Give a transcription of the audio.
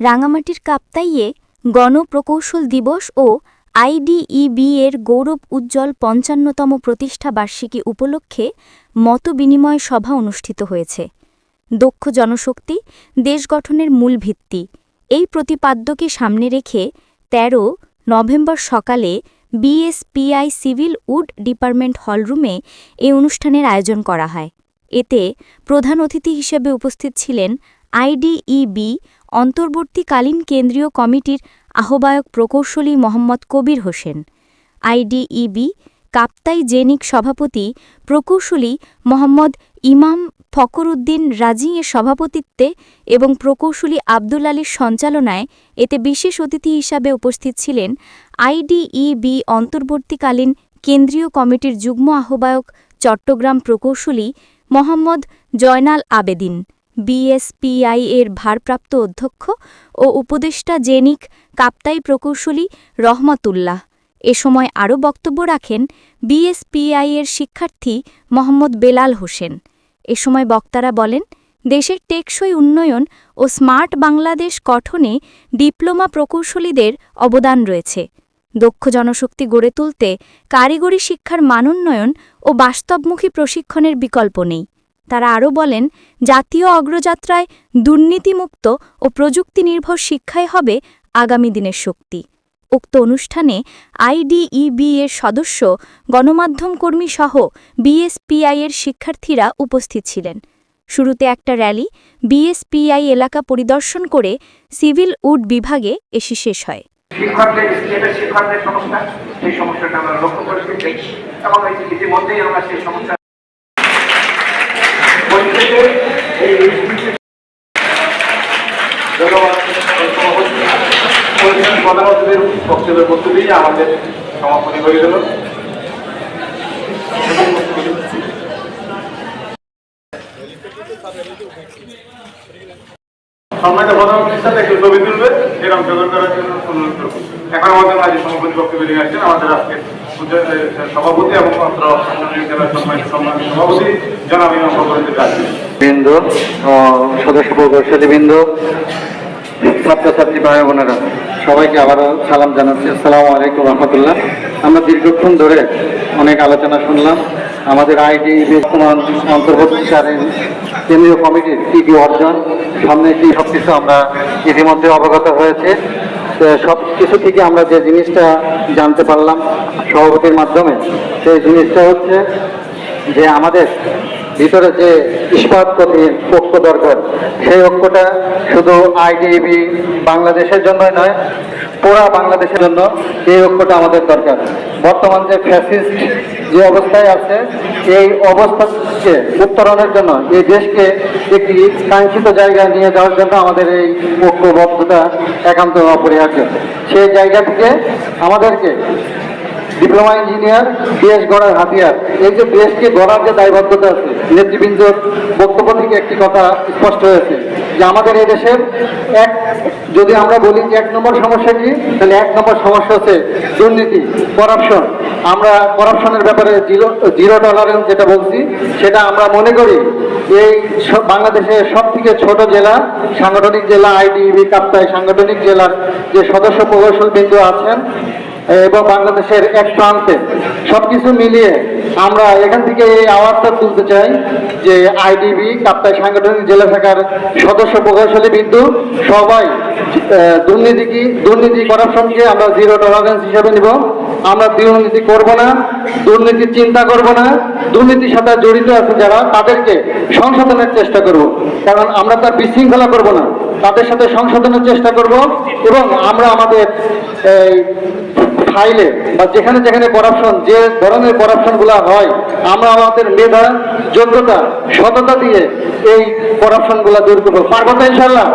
রাঙামাটির কাপ্তাইয়ে গণপ্রকৌশল দিবস ও আইডিইবি এর গৌরব উজ্জ্বল পঞ্চান্নতম প্রতিষ্ঠা বার্ষিকী উপলক্ষে মতবিনিময় সভা অনুষ্ঠিত হয়েছে। দক্ষ জনশক্তি, দেশ গঠনের মূল ভিত্তি। এই প্রতিপাদ্যকে সামনে রেখে ১৩ নভেম্বর সকালে বিএসপিআই সিভিল উড ডিপার্টমেন্ট হলরুমে এই অনুষ্ঠানের আয়োজন করা হয়। এতে প্রধান অতিথি হিসেবে উপস্থিত ছিলেন আইডিইবি অন্তর্বর্তীকালীন কেন্দ্রীয় কমিটির আহ্বায়ক প্রকৌশলী মোহাম্মদ কবির হোসেন। আইডিইবি কাপ্তাই জেনিক সভাপতি প্রকৌশলী মোহাম্মদ ইমাম ফকরুদ্দিন রাজিংয়ের সভাপতিত্বে এবং প্রকৌশলী আব্দুল আলীর সঞ্চালনায় এতে বিশেষ অতিথি হিসাবে উপস্থিত ছিলেন আইডিইবি অন্তর্বর্তীকালীন কেন্দ্রীয় কমিটির যুগ্ম আহ্বায়ক চট্টগ্রাম প্রকৌশলী মোহাম্মদ জয়নাল আবেদিন। বিএসপিআই এর ভারপ্রাপ্ত অধ্যক্ষ ও উপদেষ্টা জেনিক কাপ্তাই প্রকৌশলী রহমতুল্লাহ। এ সময় আরও বক্তব্য রাখেন বিএসপিআই এর শিক্ষার্থী মোহাম্মদ বেলাল হোসেন। এ সময় বক্তারা বলেন, দেশের টেকসই উন্নয়ন ও স্মার্ট বাংলাদেশ গঠনে ডিপ্লোমা প্রকৌশলীদের অবদান রয়েছে। দক্ষ জনশক্তি গড়ে তুলতে কারিগরি শিক্ষার মানোন্নয়ন ও বাস্তবমুখী প্রশিক্ষণের বিকল্প নেই। তারা আরও বলেন, জাতীয় অগ্রযাত্রায় দুর্নীতিমুক্ত ও প্রযুক্তিনির্ভর শিক্ষাই হবে আগামী দিনের শক্তি। উক্ত অনুষ্ঠানে আইডিইবি এর সদস্য, গণমাধ্যম কর্মী সহ বিএসপিআই এর শিক্ষার্থীরা উপস্থিত ছিলেন। শুরুতে একটা র্যালি বিএসপিআই এলাকা পরিদর্শন করে সিভিল উড বিভাগে এসে শেষ হয়। শিক্ষকদের স্টেটের শিক্ষকদের সমস্যা, সেই সমস্যাটা আমরা লক্ষ্য করেছি, এবং ইতিমধ্যেই আমরা সেই সমস্যা আমাদের সমাপনী হয়ে গেল সম্মানিত প্রধানমন্ত্রীর সাথে একটু ছবি জন্য এখন আমাদের মাঝে আসছেন আমাদের আজকে সভাপতি এবং অত্র সম্মানিত সভাপতি, জনাব ইমাম ফখরুদ্দিন রাজি বৃন্দ সদস্য প্রকৌশলী বৃন্দ, ছাত্রছাত্রী ভাই বোনেরা, সবাইকে আবারও সালাম জানাচ্ছি। আসসালামু আলাইকুম রহমতুল্লাহ। আমরা দীর্ঘক্ষণ ধরে অনেক আলোচনা শুনলাম। আমাদের আইডি বর্তমান অন্তর্বর্তীকালীন কেন্দ্রীয় কমিটির কী কী অর্জন, সামনে কী সব কিছু আমরা ইতিমধ্যে অবগত হয়েছে। সব কিছু থেকে আমরা যে জিনিসটা জানতে পারলাম সভাপতির মাধ্যমে, সেই জিনিসটা হচ্ছে যে আমাদের ভিতরে যে ইস্পাত প্রতি ঐক্য দরকার, সেই ঐক্যটা শুধু আইডিবি বাংলাদেশের জন্যই নয়, পুরা বাংলাদেশের জন্য এই ঐক্যটা আমাদের দরকার। বর্তমান যে ফ্যাসিস্ট যে অবস্থায় আছে, এই অবস্থাকে উত্তরণের জন্য, এই দেশকে একটি কাঙ্ক্ষিত জায়গায় নিয়ে যাওয়ার জন্য আমাদের এই ঐক্যবদ্ধতা একান্ত অপরিহার্য। সেই জায়গা থেকে আমাদেরকে ডিপ্লোমা ইঞ্জিনিয়ার দেশ গড়ার হাতিয়ার। এই যে দেশকে গড়ার যে দায়বদ্ধতা আছে, নেতৃবৃন্দর বক্তব্য থেকে একটি কথা স্পষ্ট হয়েছে যে আমাদের এই দেশের এক, যদি আমরা বলি যে এক নম্বর সমস্যা কি, তাহলে এক নম্বর সমস্যা হচ্ছে দুর্নীতি করাপশন আমরা করাপশনের ব্যাপারে জিরো জিরো টলারেন্স যেটা বলছি, সেটা আমরা মনে করি, এই বাংলাদেশের সব থেকে ছোট জেলা, সাংগঠনিক জেলা, আইডিবি কাপ্তায় সাংগঠনিক জেলার যে সদস্য প্রকৌশল বিন্দু আছেন, এবং বাংলাদেশের এক প্রান্তে সব কিছু মিলিয়ে আমরা এখান থেকে এই আওয়াজটা তুলতে চাই যে আইডিবি, কাপ্তাই সাংগঠনিক জেলা শাখার সদস্য প্রকৌশলী বিন্দু সবাই দুর্নীতি কি দুর্নীতি করাপশনকে আমরা জিরো টলারেন্স হিসেবে নিব। আমরা দুর্নীতি করব না, দুর্নীতির চিন্তা করব না, দুর্নীতির সাথে জড়িত আছে যারা, তাদেরকে সংশোধনের চেষ্টা করব। কারণ আমরা তার বিশৃঙ্খলা করব না, তাদের সাথে সংশোধনের চেষ্টা করব এবং আমরা আমাদের এই ফাইলে বা যেখানে যেখানে করাপশন যে ধরনের করাপশনগুলা হয়, আমরা আমাদের মেধা, যোগ্যতা, সততা দিয়ে এই করাপশনগুলা দূর করব। পারব তো ইনশাল্লাহ